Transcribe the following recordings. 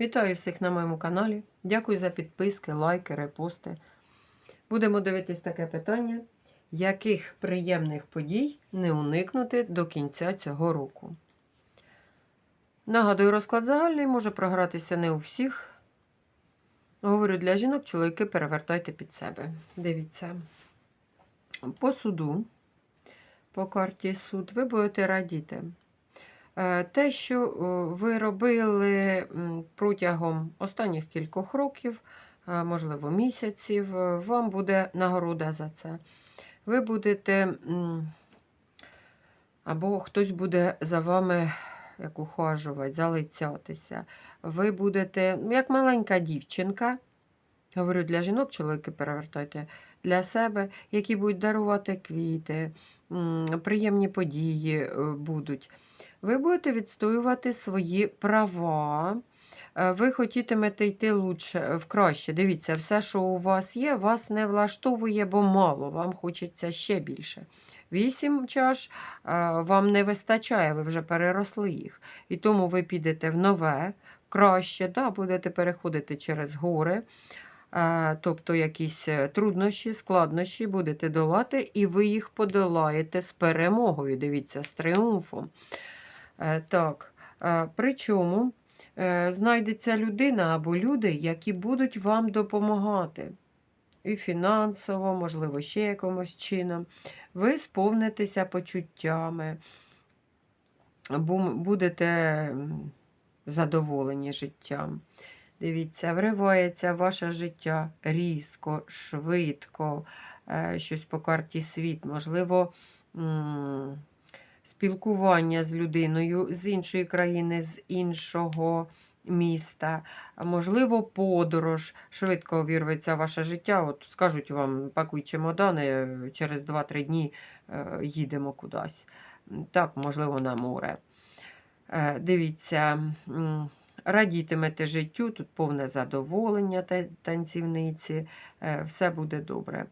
Вітаю всіх на моєму каналі. Дякую за підписки, лайки, репости. Будемо дивитись таке питання: яких приємних подій не уникнути до кінця цього року? Нагадую, розклад загальний може програтися не у всіх. Говорю для жінок, чоловіки перевертайте під себе. Дивіться. По суду, по карті суд, ви будете радіти. Е, Те, що е, ви робили протягом останніх кількох років, е, можливо, місяців, вам буде нагорода за це. Ви будете, або хтось буде за вами як ухажувати, залицятися. Ви будете, як маленька дівчинка, говорю для жінок, чоловіки перевертайте для себе, які будуть дарувати квіти, приємні події будуть. Ви будете відстоювати свої права. Е, Ви хотітимете йти лучше, в краще. Дивіться, все, що у вас є, вас не влаштовує, бо мало, вам хочеться ще більше. Вісім чаш е, вам не вистачає, ви вже переросли їх. І тому ви підете в нове, краще, да, будете переходити через гори. Е, Тобто якісь е, труднощі, складнощі будете долати, і ви їх подолаєте з перемогою. Дивіться, з тріумфом. Е, Так, е, причому е, знайдеться людина або люди, які будуть вам допомагати. І фінансово, можливо, ще якимось чином. Ви сповнитеся почуттями, будете задоволені життям. Дивіться, вривається ваше життя різко, швидко, щось по карті світ, можливо, спілкування з людиною з іншої країни, з іншого міста, можливо, подорож. Швидко вірветься в ваше життя. От скажуть вам, пакуй чемодани, через 2-3 дні е, їдемо кудись. Так, можливо, на море. Е, Дивіться, радітимете життю, тут повне задоволення та- танцівниці, е, все буде добре.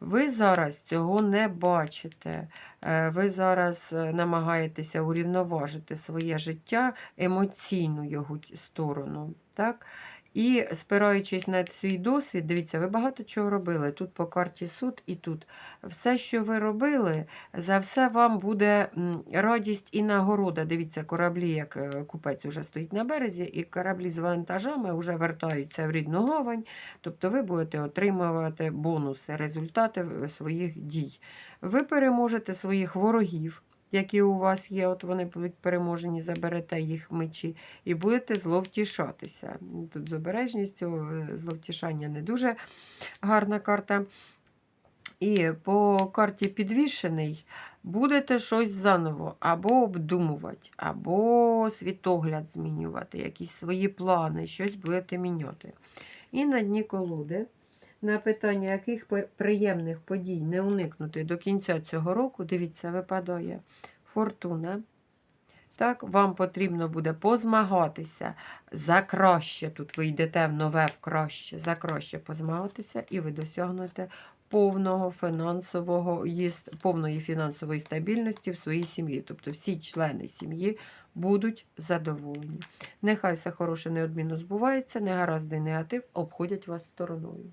Ви зараз цього не бачите. Е, Ви зараз е, намагаєтеся урівноважити своє життя, емоційну його сторону. Так? І спираючись на свій досвід, дивіться, ви багато чого робили. Тут по карті суд і тут. Все, що ви робили, за все вам буде радість і нагорода. Дивіться, кораблі, як е, купець вже стоїть на березі, і кораблі з вантажами вже вертаються в рідну гавань. Тобто ви будете отримувати бонуси, результати своїх дій. Ви переможете своїх ворогів. Які у вас є, от вони будуть переможені, заберете їх мечі, і будете зловтішатися. Тут з обережністю, е, зловтішання не дуже гарна карта. І по карті підвішений будете щось заново або обдумувати, або світогляд змінювати, якісь свої плани, щось будете міняти. І на дні колоди на питання, яких приємних подій не уникнути до кінця цього року, дивіться, випадає фортуна. Так, вам потрібно буде позмагатися за краще. Тут ви йдете в нове в краще, за краще позмагатися, і ви досягнете повного фінансового повної фінансової стабільності в своїй сім'ї. Тобто всі члени сім'ї будуть задоволені. Нехай все хороше неодмінно збувається, негаразди негатив обходять вас стороною.